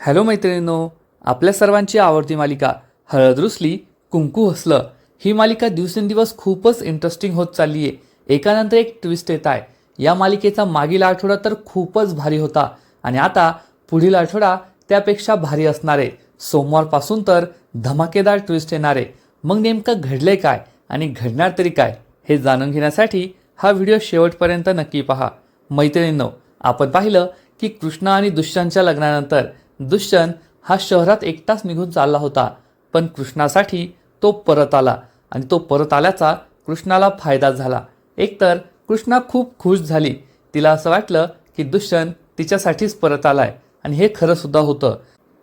Hello मैत्रिणींनो आपल्या सर्वांची आवडती मालिका हळद रुसली कुंकू हसलं ही मालिका दिवसेंदिवस खूपच इंटरेस्टिंग होत चालली आहे एकानंतर एक ट्विस्ट येत आहे. या मालिकेचा मागील आठवडा तर खूपच भारी होता आणि आता पुढील आठवडा त्यापेक्षा भारी असणार. आहे सोमवारपासून तर धमाकेदार ट्विस्ट येणार आहे. मग नेमकं घडले काय आणि घडणार तरी काय हे जाणून घेण्यासाठी हा व्हिडिओ शेवटपर्यंत नक्की पहा. मैत्रिणींनो आपण पाहिलं की कृष्ण आणि दुष्यांच्या लग्नानंतर दुष्यंत हा शहरात एकटाच निघून चालला होता पण कृष्णासाठी तो परत आला आणि तो परत आल्याचा कृष्णाला फायदा झाला. एकतर कृष्णा खूप खुश झाली. तिला असं वाटलं की दुष्यंत तिच्यासाठीच परत आलाय आणि हे खरं सुद्धा होतं.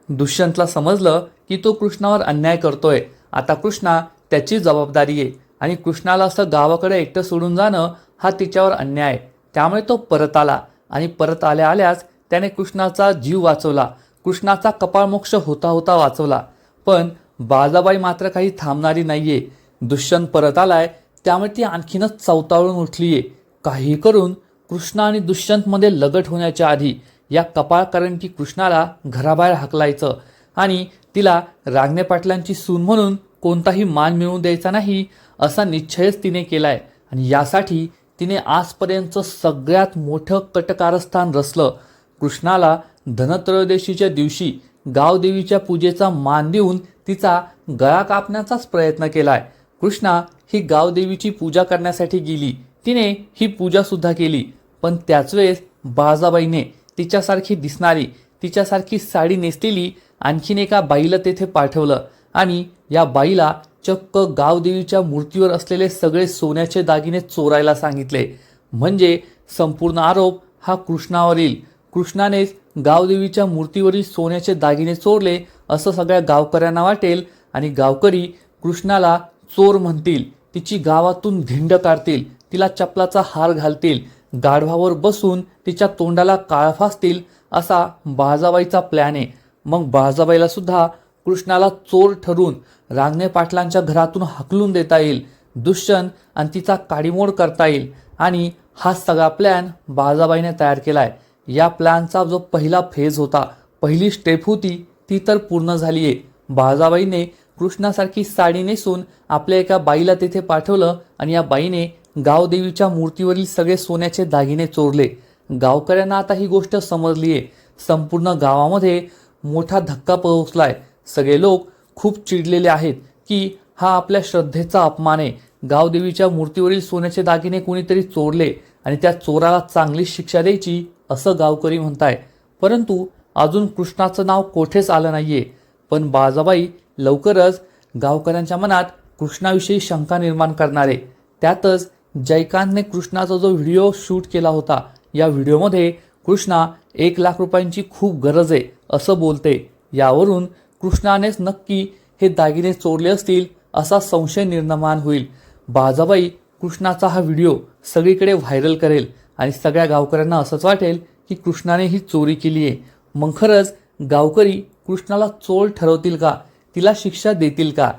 दुष्यंतला समजलं की तो कृष्णावर अन्याय करतोय. आता कृष्णा त्याची जबाबदारी आहे आणि कृष्णाला असं गावाकडे एकटं सोडून जाणं हा तिच्यावर अन्याय आहे. त्यामुळे तो परत आला आणि परत आल्या आल्याच त्याने कृष्णाचा जीव वाचवला. कृष्णाचा कपाळमोक्ष होता होता वाचवला. पण बाजाबाई मात्र काही थांबणारी नाहीये. दुष्यंत परत आलाय त्यामुळे ती आणखीनच चवताळून उठलीये. काही करून कृष्ण आणि दुष्यंतमध्ये लगट होण्याच्या आधी या कपाळकरंटी कृष्णाला घराबाहेर हाकलायचं आणि तिला रांगणे पाटलांची सून म्हणून कोणताही मान मिळवून द्यायचा नाही असा निश्चयच तिने केलाय. आणि यासाठी तिने आजपर्यंतचं सगळ्यात मोठं कटकारस्थान रचलं. कृष्णाला धनत्रयोदशीच्या दिवशी गावदेवीच्या पूजेचा मान देऊन तिचा गळा कापण्याचाच प्रयत्न केलाय. कृष्णा ही गावदेवीची पूजा करण्यासाठी गेली. तिने ही पूजासुद्धा केली. पण त्याच वेळेस बाळाबाईने तिच्यासारखी दिसणारी तिच्यासारखी साडी नेसलेली आणखीन एका बाईला तेथे पाठवलं आणि या बाईला चक्क गावदेवीच्या मूर्तीवर असलेले सगळे सोन्याचे दागिने चोरायला सांगितले. म्हणजे संपूर्ण आरोप हा कृष्णावर येईल कृष्णानेच गावदेवीच्या मूर्तीवरील सोन्याचे दागिने चोरले असं सगळ्या गावकऱ्यांना वाटेल आणि गावकरी कृष्णाला चोर म्हणतील तिची गावातून धिंड काढतील तिला चपलाचा हार घालतील गाढवावर बसून तिच्या तोंडाला काळ फासतील असा बाळजाबाईचा प्लॅन आहे. मग बाळजाबाईला सुद्धा कृष्णाला चोर ठरून रांगणे पाटलांच्या घरातून हकलून देता येईल दुष्यंत आणि तिचा काडीमोड करता येईल आणि हा सगळा प्लॅन बाळजाबाईने तयार केला आहे या प्लॅनचा जो पहिला फेज होता पहिली स्टेप होती ती तर पूर्ण झाली आहे बाळजाबाईने कृष्णासारखी साडी नेसून आपल्या एका बाईला तेथे पाठवलं आणि या बाईने गावदेवीच्या मूर्तीवरील सगळे सोन्याचे दागिने चोरले. गावकऱ्यांना आता ही गोष्ट समजली आहे संपूर्ण गावामध्ये मोठा धक्का पोहोचलाय. सगळे लोक खूप चिडलेले आहेत की हा आपल्या श्रद्धेचा अपमान आहे. गावदेवीच्या मूर्तीवरील सोन्याचे दागिने कोणीतरी चोरले आणि त्या चोराला चांगली शिक्षा द्यायची असं गावकरी म्हणताय. परंतु अजून कृष्णाचं नाव कोठेच आलं नाहीये. पण बाजाबाई लवकरच गावकऱ्यांच्या मनात कृष्णाविषयी शंका निर्माण करणारे. त्यातच जयकांतने कृष्णाचा जो व्हिडिओ शूट केला होता या व्हिडिओमध्ये कृष्णा एक लाख रुपयांची खूप गरज आहे असं बोलते. यावरून कृष्णानेच नक्की हे दागिने चोरले असतील असा संशय निर्माण होईल. बाजाबाई कृष्णाचा हा व्हिडिओ सगळीकडे व्हायरल करेल. आणि सगळ्या गावकऱ्यांना असंच वाटेल की कृष्णाने ही चोरी केली आहे. मग खरंच गावकरी कृष्णाला चोर ठरवतील का? तिला शिक्षा देतील का?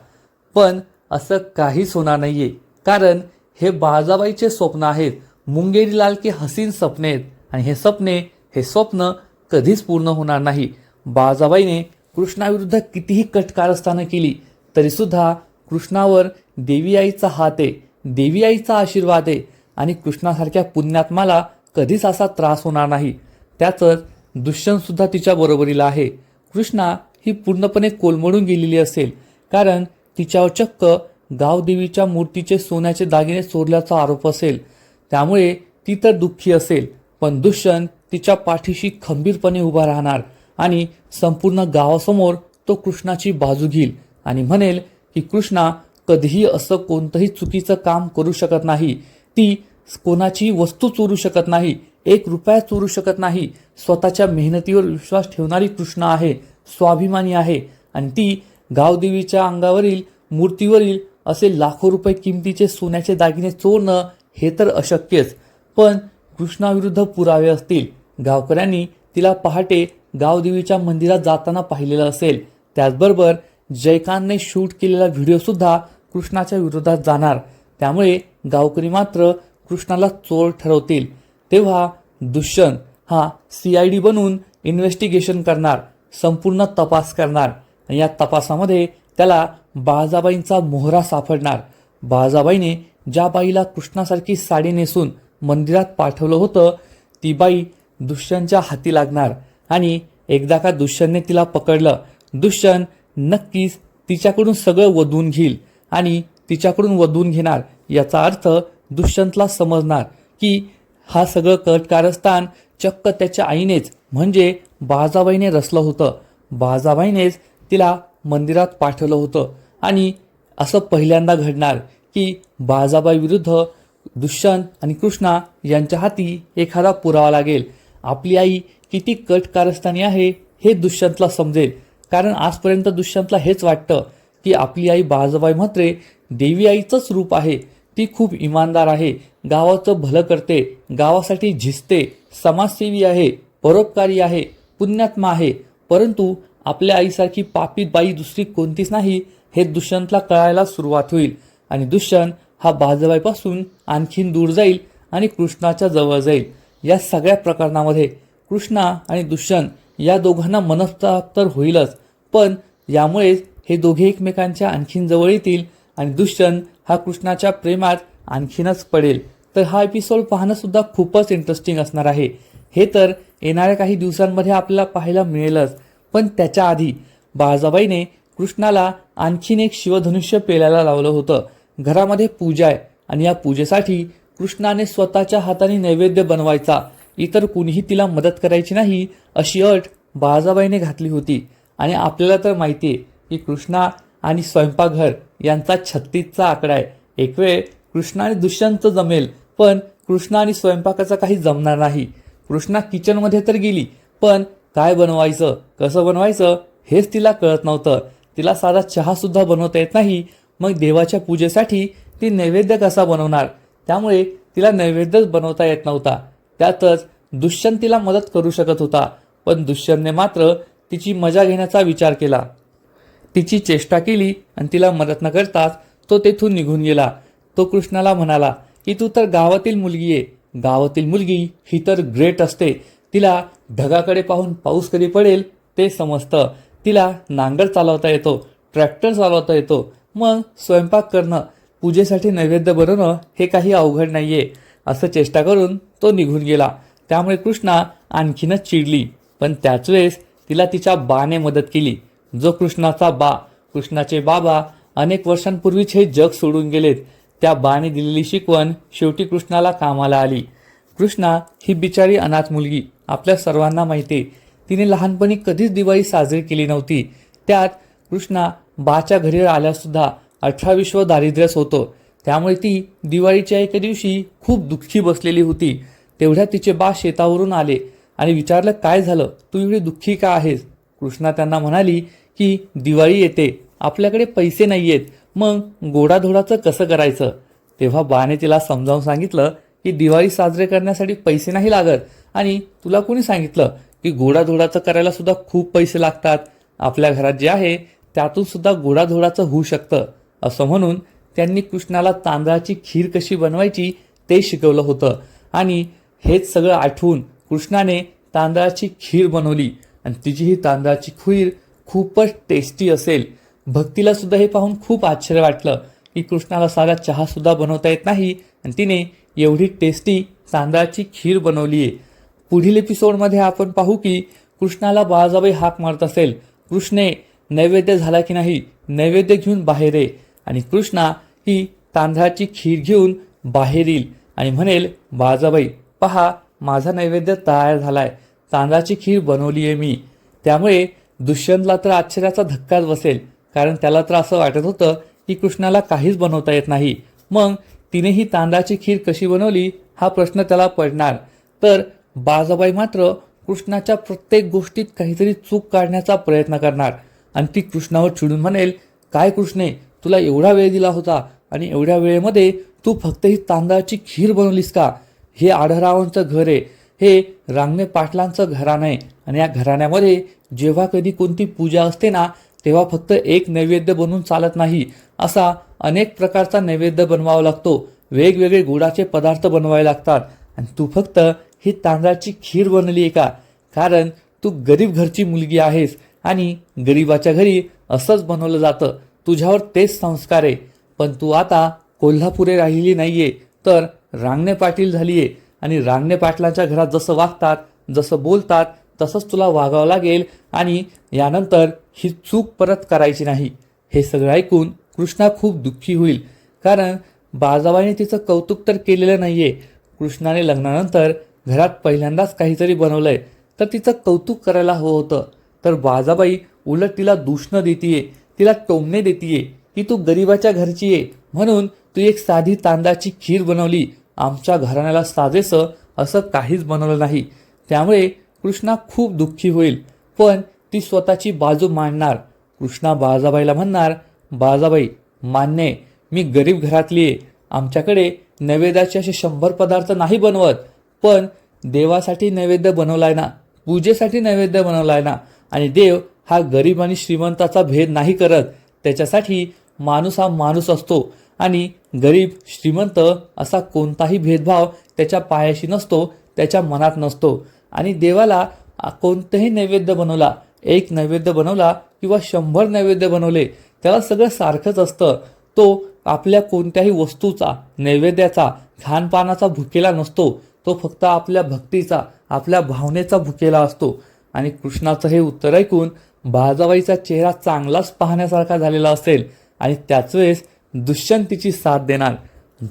पण असं काहीच होणार नाही आहे कारण हे बाळजाबाईचे स्वप्न आहेत. मुंगेरी लाल के हसीन सपने आहेत. आणि हे सपने हे स्वप्न कधीच पूर्ण होणार नाही. बाळजाबाईने कृष्णाविरुद्ध कितीही कटकारस्थानं केली तरीसुद्धा कृष्णावर देवी आईचा हात आहे. देवी आईचा आशीर्वाद आहे. आणि कृष्णासारख्या पुण्यात्माला कधीच असा त्रास होणार नाही. त्यातच दुष्यंतसुद्धा तिच्या बरोबरीला आहे. कृष्णा ही पूर्णपणे कोलमडून गेलेली असेल कारण तिच्यावर चक्क गावदेवीच्या मूर्तीचे सोन्याचे दागिने चोरल्याचा आरोप असेल. त्यामुळे ती तर दुःखी असेल पण दुष्यंत तिच्या पाठीशी खंबीरपणे उभा राहणार आणि संपूर्ण गावासमोर तो कृष्णाची बाजू घेईल आणि म्हणेल की कृष्णा कधीही असं कोणतंही चुकीचं काम करू शकत नाही. ती कोणाचीही वस्तू चोरू शकत नाही एक रुपया चोरू शकत नाही. स्वतःच्या मेहनतीवर विश्वास ठेवणारी कृष्णा आहे स्वाभिमानी आहे आणि ती गावदेवीच्या अंगावरील मूर्तीवरील असे लाखो रुपये किमतीचे सोन्याचे दागिने चोरणं हे तर अशक्यच. पण कृष्णाविरुद्ध पुरावे असतील. गावकऱ्यांनी तिला पहाटे गावदेवीच्या मंदिरात जाताना पाहिलेलं असेल. त्याचबरोबर जयकांतने शूट केलेला व्हिडिओसुद्धा कृष्णाच्या विरोधात जाणार. त्यामुळे गावकरी मात्र कृष्णाला चोर ठरवतील तेव्हा दुष्यंत हा सी आय डी बनून इन्व्हेस्टिगेशन करणार संपूर्ण तपास करणार. आणि या तपासामध्ये त्याला बाळजाबाईंचा मोहरा सापडणार. बाळजाबाईने ज्या बाईला कृष्णासारखी साडी नेसून मंदिरात पाठवलं होतं ती बाई दुष्यंतच्या हाती लागणार आणि एकदा का दुष्यंतने तिला पकडलं दुष्यंत नक्कीच तिच्याकडून सगळं वधवून घेईल आणि तिच्याकडून वधवून घेणार याचा अर्थ दुष्यंतला समजणार की हा सगळं कट कारस्थान चक्क त्याच्या आईनेच म्हणजे बाळजाबाईने रचलं होतं. बाळजाबाईनेच तिला मंदिरात पाठवलं होतं. आणि असं पहिल्यांदा घडणार की बाळजाबाई विरुद्ध दुष्यंत आणि कृष्णा यांच्या हाती एखादा पुरावा लागेल. आपली आई किती कट कारस्थानी आहे हे दुष्यंतला समजेल. कारण आजपर्यंत दुष्यंतला हेच वाटतं की आपली आई बाळजाबाई म्हात्रे देवी आईचंच रूप आहे. ती खूप इमानदार आहे. गावाचं भलं करते गावासाठी झिजते समाजसेवी आहे परोपकारी आहे पुण्यात्मा आहे. परंतु आपल्या आईसारखी पापी बाई दुसरी कोणतीच नाही हे दुष्यंतला कळायला सुरुवात होईल. आणि दुष्यंत हा बाजबाईपासून आणखीन दूर जाईल आणि कृष्णाच्या जवळ जाईल. या सगळ्या प्रकरणामध्ये कृष्णा आणि दुष्यंत या दोघांना मनस्ताप तर होईलच पण यामुळेच हे दोघे एकमेकांच्या आणखीन जवळ येतील आणि दुष्यंत हा कृष्णाच्या प्रेमात आणखीनच पडेल. तर हा एपिसोड पाहणं सुद्धा खूपच इंटरेस्टिंग असणार आहे. हे तर येणाऱ्या काही दिवसांमध्ये आपल्याला पाहायला मिळेलच. पण त्याच्या आधी बाळजाबाईने कृष्णाला आणखीन एक शिवधनुष्य पेलायला लावलं होतं. घरामध्ये पूजा आहे आणि या पूजेसाठी कृष्णाने स्वतःच्या हाताने नैवेद्य बनवायचा. इतर कुणीही तिला मदत करायची नाही अशी अट बाळजाबाईने घातली होती. आणि आपल्याला तर माहिती आहे की कृष्णा आणि स्वयंपाकघर यांचा छत्तीसचा आकडा आहे. एक वेळ कृष्णा आणि दुष्यंत जमेल पण कृष्णा आणि स्वयंपाकाचा काही जमणार नाही. कृष्णा किचनमध्ये तर गेली पण काय बनवायचं कसं बनवायचं हेच तिला कळत नव्हतं. तिला साधा चहासुद्धा बनवता येत नाही. मग देवाच्या पूजेसाठी ती नैवेद्य कसा बनवणार? त्यामुळे तिला नैवेद्यच बनवता येत नव्हता. त्यातच दुष्यंत तिला मदत करू शकत होता पण दुष्यंतने मात्र तिची मजा घेण्याचा विचार केला. तिची चेष्टा केली आणि तिला मदत न करताच तो तेथून निघून गेला. तो कृष्णाला म्हणाला की तू तर गावातील मुलगी आहे गावातील मुलगी ही तर ग्रेट असते. तिला ढगाकडे पाहून पाऊस कधी पडेल ते समजतं. तिला नांगर चालवता येतो ट्रॅक्टर चालवता येतो. मग स्वयंपाक करणं पूजेसाठी नैवेद्य बनवणं हे काही अवघड नाही आहे असं चेष्टा करून तो निघून गेला. त्यामुळे कृष्णा आणखीनच चिडली. पण त्याच वेळेस तिला तिच्या बाने मदत केली. जो कृष्णाचा बा कृष्णाचे बाबा अनेक वर्षांपूर्वीच हे जग सोडून गेलेत त्या बाने दिलेली शिकवण शेवटी कृष्णाला कामाला आली. कृष्णा ही बिचारी अनाथ मुलगी आपल्या सर्वांना माहिती आहे. तिने लहानपणी कधीच दिवाळी साजरी केली नव्हती. त्यात कृष्णा बाच्या घरी आल्यासुद्धा अठरा विश्व दारिद्र्यच होतं. त्यामुळे ती दिवाळीच्या एके दिवशी खूप दुःखी बसलेली होती. तेवढ्या तिचे बा शेतावरून आले आणि विचारलं काय झालं? तू एवढी दुःखी का आहेस? कृष्णा त्यांना म्हणाली की दिवाळी येते. आपल्याकडे पैसे नाही आहेत मग गोडाधोडाचं कसं करायचं? तेव्हा बाने तिला समजावून सांगितलं की दिवाळी साजरे करण्यासाठी पैसे नाही लागत. आणि तुला कोणी सांगितलं की गोडाधोडाचं करायला सुद्धा खूप पैसे लागतात? आपल्या घरात जे आहे त्यातून सुद्धा गोडाधोडाचं होऊ शकतं. असं म्हणून त्यांनी कृष्णाला तांदळाची खीर कशी बनवायची ते शिकवलं होतं. आणि हेच सगळं आठवून कृष्णाने तांदळाची खीर बनवली. आणि तिची ही तांदळाची खीर खूपच टेस्टी असेल. भक्तीला सुद्धा हे पाहून खूप आश्चर्य वाटलं की कृष्णाला साधा चहा सुद्धा बनवता येत नाही आणि तिने एवढी टेस्टी तांदळाची खीर बनवली आहे पुढील एपिसोडमध्ये आपण पाहू की कृष्णाला बाळाजाबाई हाक मारत असेल. कृष्णे नैवेद्य झाला की नाही? नैवेद्य घेऊन बाहेर ये. आणि कृष्णा ही तांदळाची खीर घेऊन बाहेर येईल आणि म्हणेल बाळाजाबाई पहा माझा नैवेद्य तयार झाला आहे तांदळाची खीर बनवली आहे मी. त्यामुळे दुष्यंतला तर आश्चर्याचा धक्काच बसेल कारण त्याला तर असं वाटत होतं की कृष्णाला काहीच बनवता येत नाही. मग तिने ही तांदळाची खीर कशी बनवली हा प्रश्न त्याला पडणार. तर बाजाबाई मात्र कृष्णाच्या प्रत्येक गोष्टीत काहीतरी चूक काढण्याचा प्रयत्न करणार. आणि ती कृष्णावर चिडून म्हणेल काय कृष्णे तुला एवढा वेळ दिला होता आणि एवढ्या वेळेमध्ये तू फक्त ही तांदळाची खीर बनवलीस का? हे आढरावांचं घर आहे. हे रांगणे पाटलांचं घराणं आहे. आणि या घराण्यामध्ये जेव्हा कधी कोणती पूजा असते ना तेव्हा फक्त एक नैवेद्य बनवून चालत नाही. असा अनेक प्रकारचा नैवेद्य बनवावा लागतो. वेगवेगळे गुळाचे पदार्थ बनवावे लागतात. आणि तू फक्त ही तांदळाची खीर बनली आहे का? कारण तू गरीब घरची मुलगी आहेस आणि गरीबाच्या घरी असंच बनवलं जातं. तुझ्यावर तेच संस्कार आहे. पण तू आता कोल्हापुरे राहिली नाहीये तर रांगणे पाटील झालीये. आणि रांगणे पाटलांच्या घरात जसं वागतात जसं बोलतात तसंच तुला वागावं लागेल आणि यानंतर ही चूक परत करायची नाही. हे सगळं ऐकून कृष्णा खूप दुःखी होईल. कारण बाजाबाईने तिचं कौतुक तर केलेलं नाही आहे कृष्णाने लग्नानंतर घरात पहिल्यांदाच काहीतरी बनवलंय. तर तिचं कौतुक करायला हवं होतं. तर बाजाबाई उलट तिला दूषणं देतीये तिला टोमणे देतीये की तू गरीबाच्या घरची आहे म्हणून तू एक साधी तांदळाची खीर बनवली. आमच्या घराण्याला साजेसं असं काहीच बनवलं नाही. त्यामुळे कृष्णा खूप दुःखी होईल. पण ती स्वतःची बाजू मांडणार. कृष्णा बाळाजाबाईला म्हणणार बाळाजाबाई मान्य आहे, मी गरीब घरातली आहे. आमच्याकडे नैवेद्याचे असे शंभर पदार्थ नाही बनवत. पण देवासाठी नैवेद्य बनवलाय ना पूजेसाठी नैवेद्य बनवलाय ना आणि देव हा गरीब आणि श्रीमंताचा भेद नाही करत. त्याच्यासाठी माणूस हा माणूस असतो. आणि गरीब श्रीमंत असा कोणताही भेदभाव त्याच्या पायाशी नसतो त्याच्या मनात नसतो. आणि देवाला कोणतंही नैवेद्य बनवला एक नैवेद्य बनवला किंवा शंभर नैवेद्य बनवले त्याला सगळं सारखंच असतं. तो आपल्या कोणत्याही वस्तूचा नैवेद्याचा खानपानाचा भुकेला नसतो. तो फक्त आपल्या भक्तीचा आपल्या भावनेचा भुकेला असतो. आणि कृष्णाचं हे उत्तर ऐकून बाळजाबाईचा चेहरा चांगलाच पाहण्यासारखा झालेला असेल. आणि त्याच वेळेस दुष्यंतीची साथ देणार.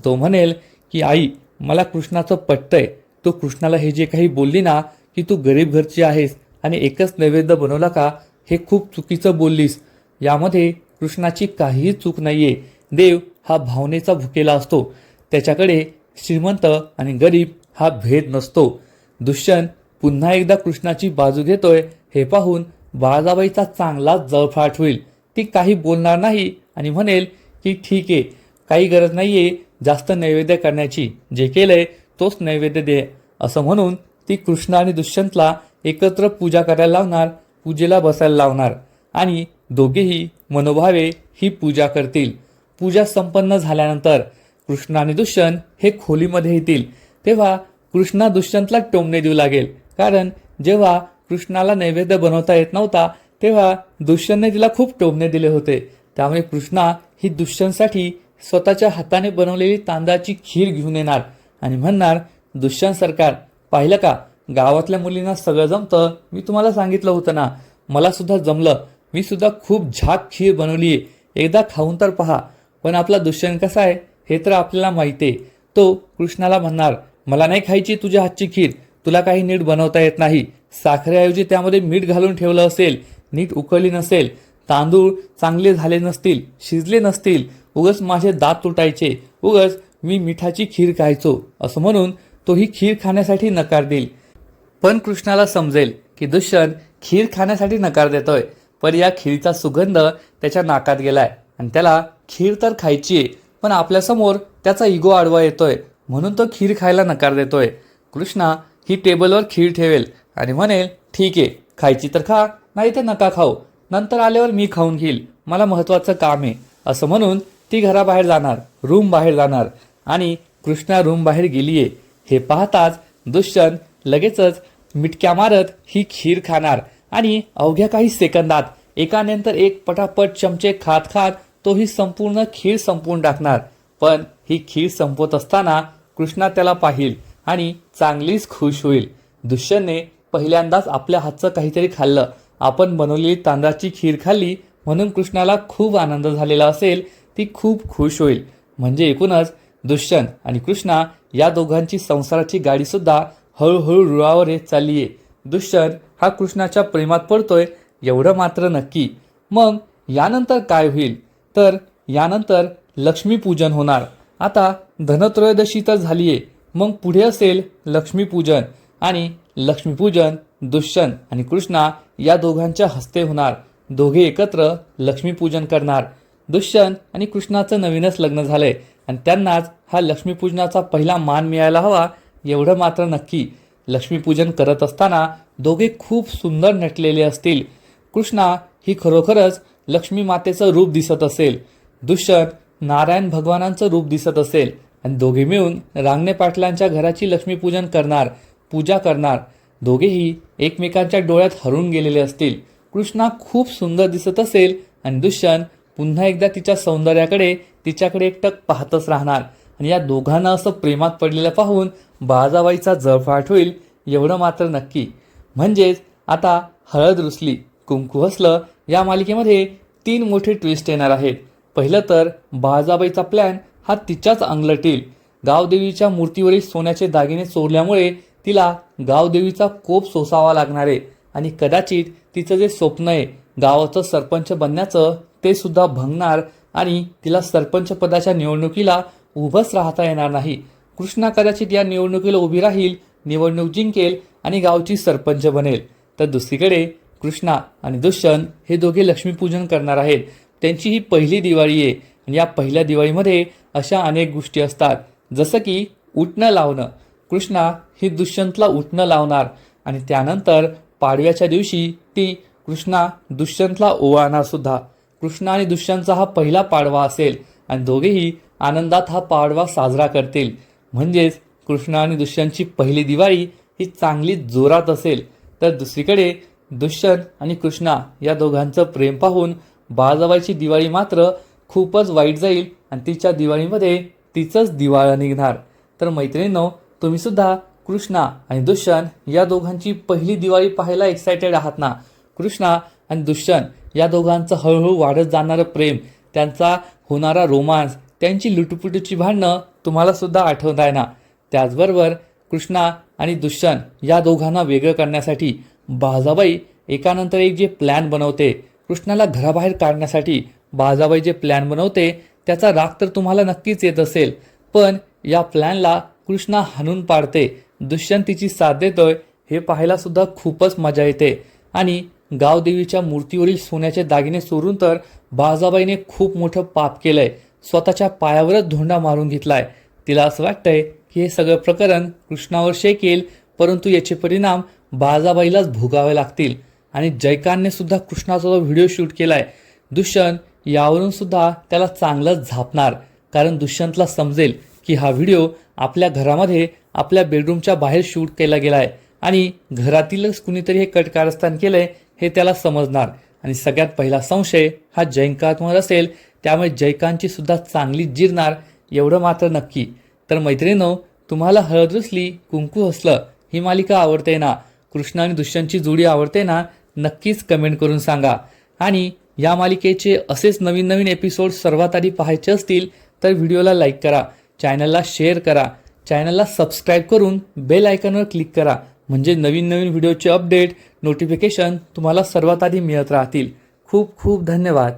तो म्हणेल की आई मला कृष्णाचं पटतंय तू कृष्णाला हे जे काही बोलली ना की तू गरीब घरची आहेस आणि एकच नैवेद्य बनवला का हे खूप चुकीचं बोललीस. यामध्ये कृष्णाची काहीही चूक नाहीये. देव हा भावनेचा भुकेला असतो. त्याच्याकडे श्रीमंत आणि गरीब हा भेद नसतो. दुष्यंत पुन्हा एकदा कृष्णाची बाजू घेतोय. हे पाहून बाळाबाईचा चांगलाच जळफाट होईल. ती काही बोलणार नाही आणि म्हणेल की ठीक आहे काही गरज नाही आहे जास्त नैवेद्य करण्याची. जे केलं आहे तोच नैवेद्य दे. असं म्हणून ती कृष्ण आणि दुष्यंतला एकत्र पूजा करायला लावणार पूजेला बसायला लावणार. आणि दोघेही मनोभावे ही पूजा करतील. पूजा संपन्न झाल्यानंतर कृष्ण आणि दुष्यंत हे खोलीमध्ये येतील. तेव्हा कृष्णा दुष्यंतला टोमणे देऊ लागेल. कारण जेव्हा कृष्णाला नैवेद्य बनवता येत नव्हता तेव्हा दुष्यंतने तिला खूप टोमणे दिले होते. त्यामुळे कृष्णा ही दुष्यंतसाठी स्वतःच्या हाताने बनवलेली तांदळाची खीर घेऊन येणार आणि म्हणणार दुष्यंत सरकार पाहिलं का? गावातल्या मुलींना सगळं जमतं. मी तुम्हाला सांगितलं होतं ना. मला सुद्धा जमलं. मी सुद्धा खूप झाक खीर बनवली आहे एकदा खाऊन तर पहा. पण आपला दुष्यंत कसा आहे हे तर आपल्याला माहिती आहे तो कृष्णाला म्हणणार मला नाही खायची तुझ्या हातची खीर. तुला काही नीट बनवता येत नाही. साखरेऐवजी त्यामध्ये मीठ घालून ठेवलं असेल. नीट उकळली नसेल. तांदूळ चांगले झाले नसतील शिजले नसतील उगच माझे दात तुटायचे उगच मी मिठाची खीर खायचो असं म्हणून तो ही खीर खाण्यासाठी नकार देईल. पण कृष्णाला समजेल की दुष्यंत खीर खाण्यासाठी नकार देतोय पण या खीरचा सुगंध त्याच्या नाकात गेलाय आणि त्याला खीर तर खायची आहे पण आपल्यासमोर त्याचा इगो आडवा येतोय म्हणून तो खीर खायला नकार देतोय. कृष्णा ही टेबलवर खीर ठेवेल आणि म्हणेल ठीक आहे खायची तर खा नाही तर नका खाऊ. नंतर आल्यावर मी खाऊन घेईल. मला महत्त्वाचं काम आहे. असं म्हणून ती घराबाहेर जाणार रूम बाहेर जाणार आणि कृष्णा रूम बाहेर गेलीये. हे पाहताच दुष्यंत लगेचच मिटक्या मारत ही खीर खाणार आणि अवघ्या काही सेकंदात एकानंतर एक पटापट चमचे खात खात तो ही संपूर्ण खीर संपवून टाकणार. पण ही खीर संपवत असताना कृष्णा त्याला पाहिल आणि चांगलीच खुश होईल. दुष्यंतने पहिल्यांदाच आपल्या हातचं काहीतरी खाल्लं. आपण बनवलेली तांदळाची खीर खाल्ली म्हणून कृष्णाला खूप आनंद झालेला असेल ती खूप खुश होईल. म्हणजे एकूणच दुष्यंत आणि कृष्णा या दोघांची संसाराची गाडीसुद्धा हळूहळू रुळावर येत आहे दुष्यंत हा कृष्णाच्या प्रेमात पडतोय एवढं मात्र नक्की. मग यानंतर काय होईल? तर यानंतर लक्ष्मीपूजन होणार. आता धनत्रयोदशी तर झाली आहे मग पुढे असेल लक्ष्मीपूजन आणि लक्ष्मीपूजन दुष्यंत आणि कृष्णा या दोघांच्या हस्ते होणार. दोघे एकत्र लक्ष्मीपूजन करणार. दुष्यंत आणि कृष्णाचं नवीनच लग्न झालंय. आणि त्यांनाच हा लक्ष्मीपूजनाचा पहिला मान मिळायला हवा एवढं मात्र नक्की. लक्ष्मीपूजन करत असताना दोघे खूप सुंदर नटलेले असतील. कृष्णा ही खरोखरच लक्ष्मी मातेचं रूप दिसत असेल. दुष्यंत नारायण भगवानांचं रूप दिसत असेल. आणि दोघे मिळून रांगणे पाटलांच्या घराची लक्ष्मीपूजन करणार पूजा करणार. दोघेही एकमेकांच्या डोळ्यात हरून गेलेले असतील. कृष्णा खूप सुंदर दिसत असेल आणि दुष्यंत पुन्हा एकदा तिच्या सौंदर्याकडे तिच्याकडे एकटक पाहतच राहणार. आणि या दोघांना असं प्रेमात पडलेलं पाहून बाजाबाईचा जळफाट होईल एवढं मात्र नक्की. म्हणजेच आता हळद रुसली कुंकू हसलं या मालिकेमध्ये तीन मोठे ट्विस्ट येणार आहेत. पहिलं तर बाजाबाईचा प्लॅन हा तिच्याच अंगलटील. गावदेवीच्या मूर्तीवरील सोन्याचे दागिने चोरल्यामुळे तिला गावदेवीचा कोप सोसावा लागणार आहे आणि कदाचित तिचं जे स्वप्न आहे गावाचं सरपंच बनण्याचं ते सुद्धा भंगणार आणि तिला सरपंच पदाच्या निवडणुकीला उभंच राहता येणार नाही. कृष्णा कदाचित या निवडणुकीला उभी राहील निवडणूक जिंकेल आणि गावची सरपंच बनेल. तर दुसरीकडे कृष्णा आणि दुष्यंत हे दोघे लक्ष्मीपूजन करणार आहेत. त्यांची ही पहिली दिवाळी आहे आणि या पहिल्या दिवाळीमध्ये अशा अनेक गोष्टी असतात. जसं की उठणं लावणं. कृष्णा ही दुष्यंतला उठणं लावणार आणि त्यानंतर पाडव्याच्या दिवशी ती कृष्णा दुष्यंतला ओवाळणार सुद्धा. कृष्णा आणि दुष्यंतचा हा पहिला पाडवा असेल आणि दोघेही आनंदात हा पाडवा साजरा करतील. म्हणजेच कृष्णा आणि दुष्यंतची पहिली दिवाळी ही चांगली जोरात असेल. तर दुसरीकडे दुष्यंत आणि कृष्णा या दोघांचं प्रेम पाहून बाळजाबाईची दिवाळी मात्र खूपच वाईट जाईल आणि तिच्या दिवाळीमध्ये तिचंच दिवाळं निघणार. तर मैत्रिणींनो तुम्ही सुद्धा कृष्णा आणि दुष्यंत या दोघांची पहिली दिवाळी पाहायला एक्सायटेड आहात ना? कृष्णा आणि दुष्यंत या दोघांचं हळूहळू वाढत जाणारं प्रेम त्यांचा होणारा रोमांस त्यांची लुटुपुटूची भांडणं तुम्हाला सुद्धा आठवत आहे ना? त्याचबरोबर कृष्णा आणि दुष्यंत या दोघांना वेगळं करण्यासाठी बाजाबाई एकानंतर एक जे प्लॅन बनवते कृष्णाला घराबाहेर काढण्यासाठी बाजाबाई जे प्लॅन बनवते त्याचा राग तर तुम्हाला नक्कीच येत असेल. पण या प्लॅनला कृष्णा हाणून पाडते. दुष्यंत तिची साथ देतोय हे पाहायला सुद्धा खूपच मजा येते. आणि गावदेवीच्या मूर्तीवरील सोन्याचे दागिने चोरून तर बाजाबाईने खूप मोठं पाप केलंय. स्वतःच्या पायावरच धोंडा मारून घेतलाय. तिला असं वाटतंय की हे सगळं प्रकरण कृष्णावर शेकेल परंतु याचे परिणाम बाजाबाईलाच भोगावे लागतील. आणि जयकांतने सुद्धा कृष्णाचा जो व्हिडिओ शूट केलाय दुष्यंत यावरून सुद्धा त्याला चांगलंच झापणार. कारण दुष्यंतला समजेल की हा व्हिडिओ आपल्या घरामध्ये आपल्या बेडरूमच्या बाहेर शूट केला गेला आहे आणि घरातीलच कुणीतरी हे कट कारस्थान आहे हे त्याला समजणार. आणि सगळ्यात पहिला संशय हा जयंकात्मक असेल त्यामुळे जयकांतची सुद्धा चांगली जिरणार एवढं मात्र नक्की. तर मैत्रिणीनो तुम्हाला हळद रुसली कुंकू हसलं ही मालिका आवडते ना? कृष्ण आणि दुष्यंतची जोडी आवडते ना? नक्कीच कमेंट करून सांगा. आणि या मालिकेचे असेच नवीन नवीन एपिसोड सर्वात आधी पाहायचे असतील तर व्हिडिओला लाईक करा. चॅनलला शेअर करा. चॅनलला सबस्क्राईब करून बेल आयकॉनवर क्लिक करा. म्हणजे नवीन नवीन व्हिडिओचे अपडेट नोटिफिकेशन तुम्हाला सर्वात आधी मिळत राहतील. खूप खूप धन्यवाद.